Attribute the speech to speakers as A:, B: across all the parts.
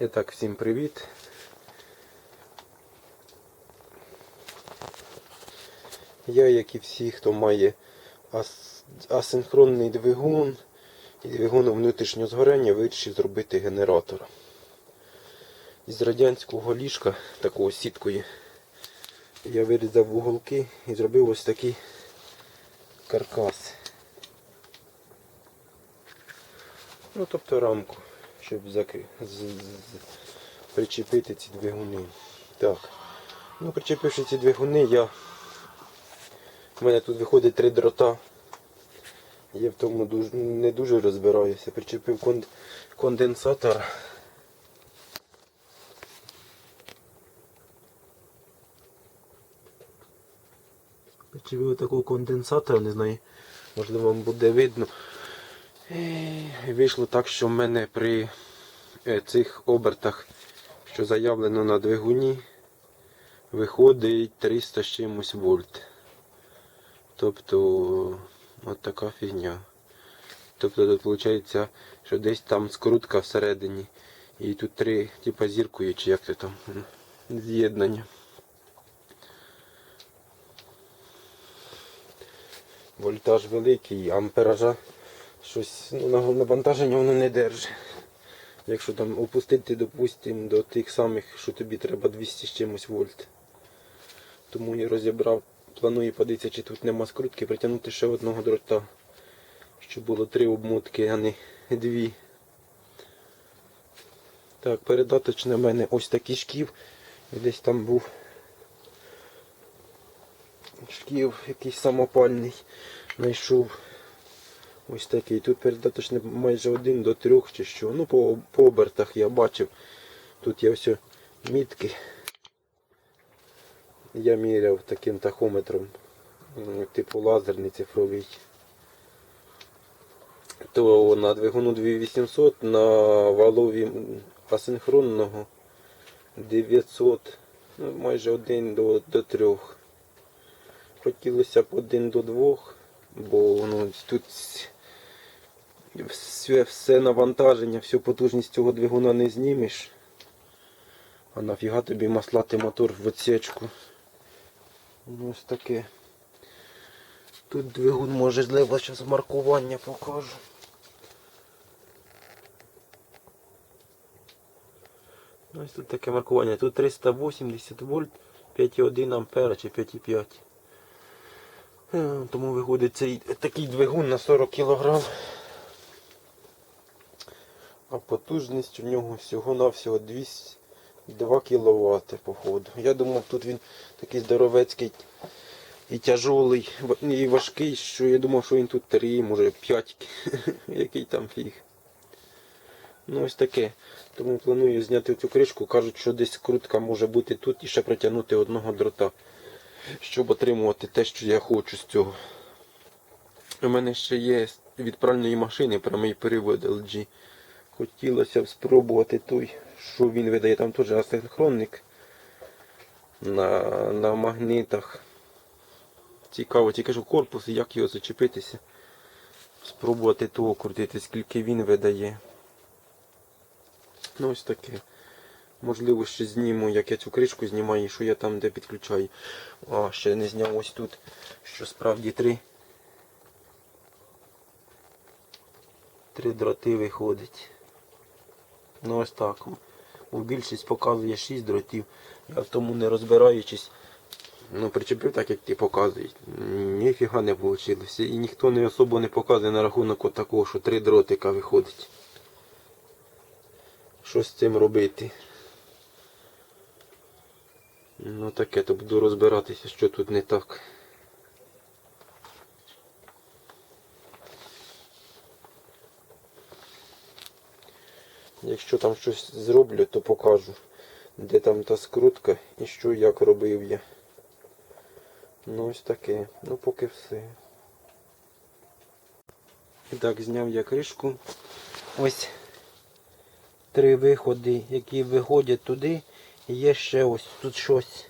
A: І так, всім привіт. Я, як і всі, хто має ас- асинхронний двигун і двигун внутрішнього згорання, вирішив зробити генератор. Із радянського ліжка, такого сіткою, я вирізав вуголки і зробив ось такий каркас. Ну, тобто рамку, щоб закри... з... з- причепити ці двигуни. Так. Ну, причепивши ці двигуни, я... У мене тут виходить три дрота. Я в тому дуже, не дуже розбираюся. Причепив кон... конденсатор. Причепив такого конденсатора, не знаю, можливо вам буде видно. І вийшло так, що в мене при е, цих обертах, що заявлено на двигуні, виходить 300 з чимось вольт. Тобто от така фігня. Тобто тут виходить, що десь там скрутка всередині. І тут три, типа зіркою, чи як це там, з'єднання. Вольтаж великий, ампеража щось ну, на навантаження воно не держить. Якщо там опустити, допустимо, до тих самих, що тобі треба 200 з чимось вольт. Тому я розібрав, планую подивитися, чи тут нема скрутки, притягнути ще одного дрота. Щоб було три обмотки, а не дві. Так, передаточне в мене ось такий шків. Десь там був шків якийсь самопальний. Знайшов ось такий. Тут передаточне майже один до трьох чи що. Ну по, по обертах я бачив. Тут є ось мітки. Я міряв таким тахометром, типу лазерний цифровий. То на двигуну 2800, на валові асинхронного 900, ну, майже 1 до, до 3. Хотілося б 1 до 2, бо ну, тут все, все навантаження, всю потужність цього двигуна не знімеш. А нафіга тобі маслати мотор в отсечку. Ну, ось таке. Тут двигун можливо, зараз маркування покажу. Ну, Ось тут таке маркування. Тут 380 вольт, 5,1 ампера чи 5,5. Е, Тому виходить цей такий двигун на 40 кг. А потужність у нього всього-навсього 200 2 кВт походу. Я думав, тут він такий здоровецький і тяжолий, і важкий, що я думав, що він тут 3, може 5. Який там фіг. Ну ось таке. Тому планую зняти цю кришку. Кажуть, що десь крутка може бути тут і ще притягнути одного дрота, щоб отримувати те, що я хочу з цього. У мене ще є від пральної машини прямий перевод LG. Хотілося б спробувати той, що він видає. Там теж асинхронник на, на магнитах. Цікаво, тільки що корпус, як його зачепитися. Спробувати того крутити, скільки він видає. Ну ось таке. Можливо, ще зніму, як я цю кришку знімаю, що я там де підключаю. А, ще не зняв ось тут, що справді три. Три дроти виходить. Ну ось так. У більшість показує 6 дротів. Я в тому не розбираючись. Ну, причепив так, як ті показують. Ніфіга не вийшло. І ніхто не особо не показує на рахунок от такого, що три дротика виходить. Що з цим робити? Ну таке, то буду розбиратися, що тут не так. Якщо там щось зроблю, то покажу, де там та скрутка і що як робив я. Ну ось таке. Ну поки все. І так, зняв я кришку. Ось три виходи, які виходять туди. І є ще ось тут щось.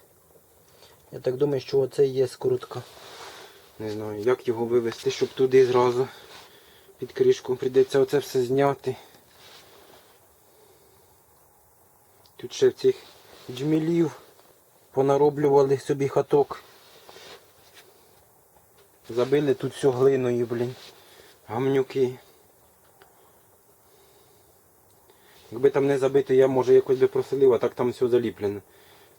A: Я так думаю, що оце є скрутка. Не знаю, як його вивести, щоб туди зразу під кришку прийдеться оце все зняти. Тут ще цих джмілів понароблювали собі хаток. Забили тут все глиною, блін. Гамнюки. Якби там не забито, я може якось би проселив, а так там все заліплено.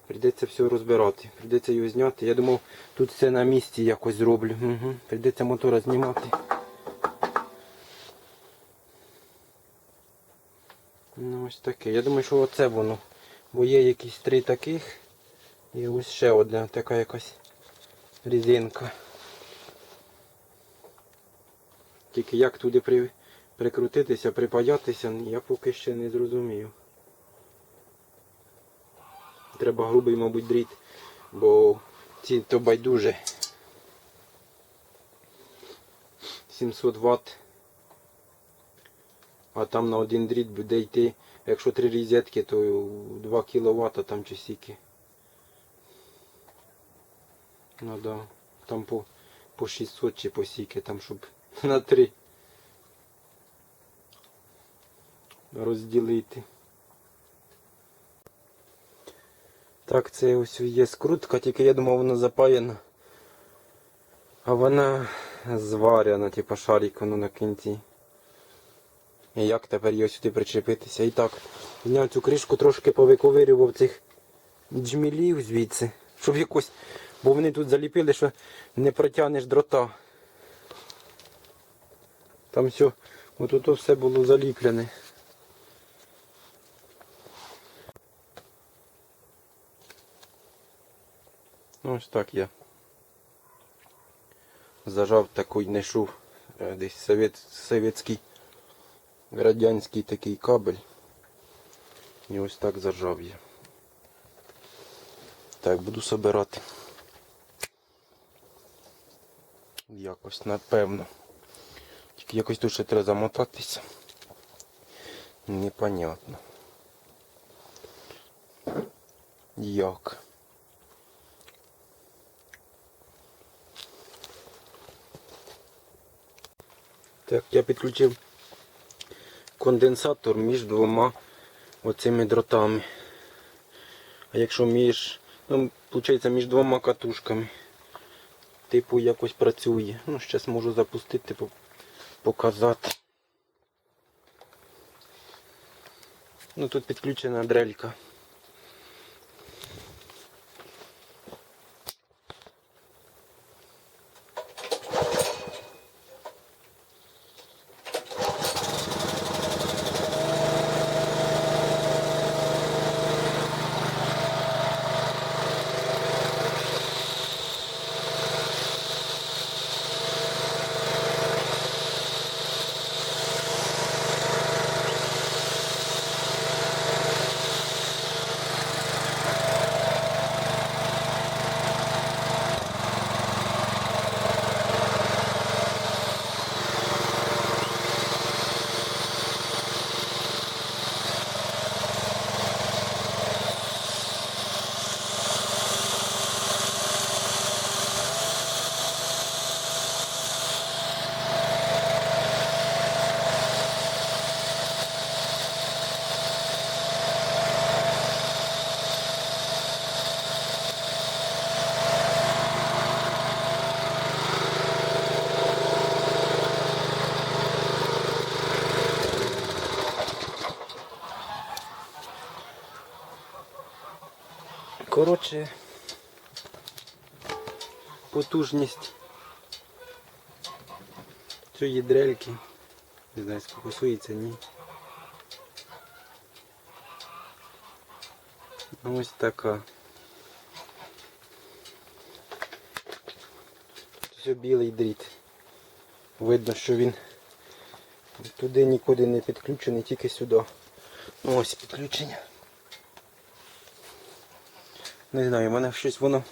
A: Прийдеться все розбирати. Прийдеться його зняти. Я думав, тут все на місці якось зроблю. Угу. Прийдеться мотора знімати. Ну ось таке. Я думаю, що оце воно. Бо є якісь три таких. І ось ще одна така якась різинка. Тільки як туди при... прикрутитися, припаятися, я поки ще не зрозумів. Треба грубий, мабуть, дріт, бо ці то байдуже. 700 Вт. А там на один дріт буде йти, якщо три розетки, то 2 кВт там чи стільки. Ну да. Там по, по 600 чи по стільки, там щоб на 3 розділити. Так, це ось є скрутка, тільки я думав вона запаяна. А вона зварена, типу шарик воно на кінці. І як тепер його сюди причепитися? І так, зняв цю кришку, трошки повиковирював цих джмілів звідси, щоб якось. Бо вони тут заліпили, що не протягнеш дрота. Там все, отут все було заліплене. Ось так я зажав такий знайшов е, десь совєтський радянський такий кабель. І ось так зажав я. Так, буду собирати. Якось, напевно. Тільки якось тут ще треба замотатися. Непонятно. Як? Так, я підключив конденсатор між двома оцими дротами. А якщо між, ну, виходить, між двома катушками, типу якось працює. Ну, зараз можу запустити, показати. Ну тут підключена дрелька. Коротше, потужність цієї дрельки. Не знаю, сфокусується, ні. Ну, Ось така. Все білий дріт. Видно, що він туди нікуди не підключений, тільки сюди. Ну, Ось підключення. Не знаю, в мене щось воно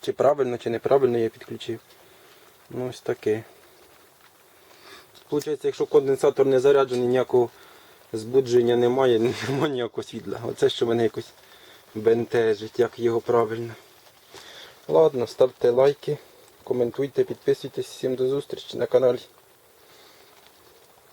A: чи правильно, чи неправильно я підключив. Ну ось таке. Получається, якщо конденсатор не заряджений, ніякого збудження немає, немає ніякого світла. Оце що мене якось бентежить, як його правильно. Ладно, ставте лайки, коментуйте, підписуйтесь. Всім до зустрічі на каналі.